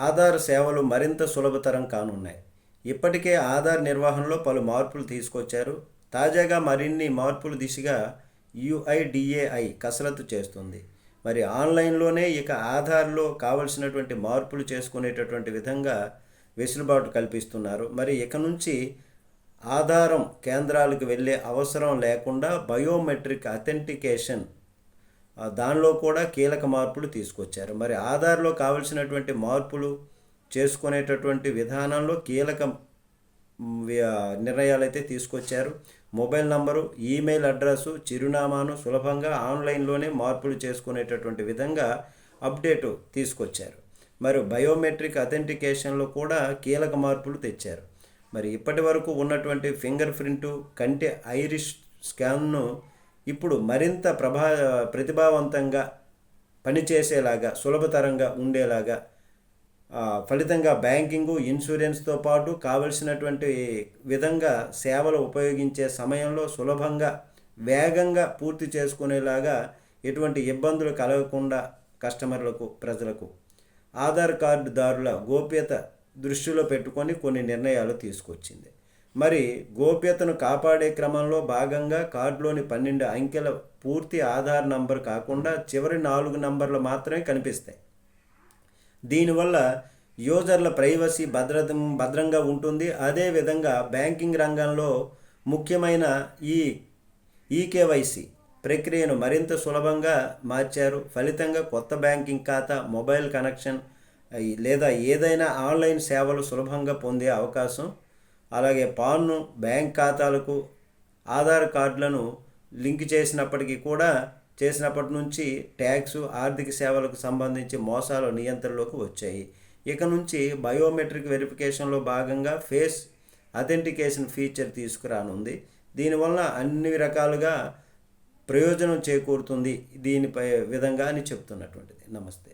ఆధార్ సేవలు మరింత సులభతరం కానున్నాయి. ఇప్పటికే ఆధార్ నిర్వహణలో పలు మార్పులు తీసుకొచ్చారు. తాజాగా మరిన్ని మార్పుల దిశగా యుఐడిఏఐ కసరత్తు చేస్తుంది. మరి ఆన్లైన్లోనే ఇక ఆధార్లో కావలసినటువంటి మార్పులు చేసుకునేటటువంటి విధంగా వెసులుబాటు కల్పిస్తున్నారు. మరి ఇక నుంచి ఆధారం కేంద్రాలకు వెళ్ళే అవసరం లేకుండా బయోమెట్రిక్ అథెంటికేషన్ దానిలో కూడా కీలక మార్పులు తీసుకొచ్చారు. మరి ఆధార్లో కావలసినటువంటి మార్పులు చేసుకునేటటువంటి విధానంలో కీలక నిర్ణయాలు అయితే తీసుకొచ్చారు. మొబైల్ నంబరు ఈమెయిల్ అడ్రస్సు చిరునామాను సులభంగా ఆన్లైన్లోనే మార్పులు చేసుకునేటటువంటి విధంగా అప్డేటు తీసుకొచ్చారు. మరి బయోమెట్రిక్ అథెంటికేషన్లో కూడా కీలక మార్పులు తెచ్చారు. మరి ఇప్పటి వరకు ఉన్నటువంటి ఫింగర్ ప్రింటు కంటి ఐరిష్ స్కాన్ను ఇప్పుడు మరింత ప్రభా ప్రతిభావంతంగా పనిచేసేలాగా సులభతరంగా ఉండేలాగా ఫలితంగా బ్యాంకింగు ఇన్సూరెన్స్తో పాటు కావలసినటువంటి విధంగా సేవలు ఉపయోగించే సమయంలో సులభంగా వేగంగా పూర్తి చేసుకునేలాగా ఎటువంటి ఇబ్బందులు కలగకుండా కస్టమర్లకు ప్రజలకు ఆధార్ కార్డుదారుల గోప్యత దృష్టిలో పెట్టుకొని కొన్ని నిర్ణయాలు తీసుకొచ్చింది. మరి గోప్యతను కాపాడే క్రమంలో భాగంగా కార్డులోని పన్నెండు అంకెల పూర్తి ఆధార్ నంబర్ కాకుండా చివరి నాలుగు నంబర్లు మాత్రమే కనిపిస్తాయి. దీనివల్ల యూజర్ల ప్రైవసీ భద్రత భద్రంగా ఉంటుంది. అదేవిధంగా బ్యాంకింగ్ రంగంలో ముఖ్యమైన ఈ ఈకేవైసీ ప్రక్రియను మరింత సులభంగా మార్చారు. ఫలితంగా కొత్త బ్యాంకింగ్ ఖాతా మొబైల్ కనెక్షన్ లేదా ఏదైనా ఆన్లైన్ సేవలు సులభంగా పొందే అవకాశం అలాగే పాన్ను బ్యాంక్ ఖాతాలకు ఆధార్ కార్డులను లింక్ చేసినప్పటికీ కూడా చేసినప్పటి నుంచి ట్యాక్స్ ఆర్థిక సేవలకు సంబంధించి మోసాలు నియంత్రణలోకి వచ్చాయి. ఇక నుంచి బయోమెట్రిక్ వెరిఫికేషన్లో భాగంగా ఫేస్ అథెంటికేషన్ ఫీచర్ తీసుకురానుంది. దీనివల్ల అన్ని రకాలుగా ప్రయోజనం చేకూరుతుంది దీనిపై విధంగా అని చెప్తున్నటువంటిది. నమస్తే.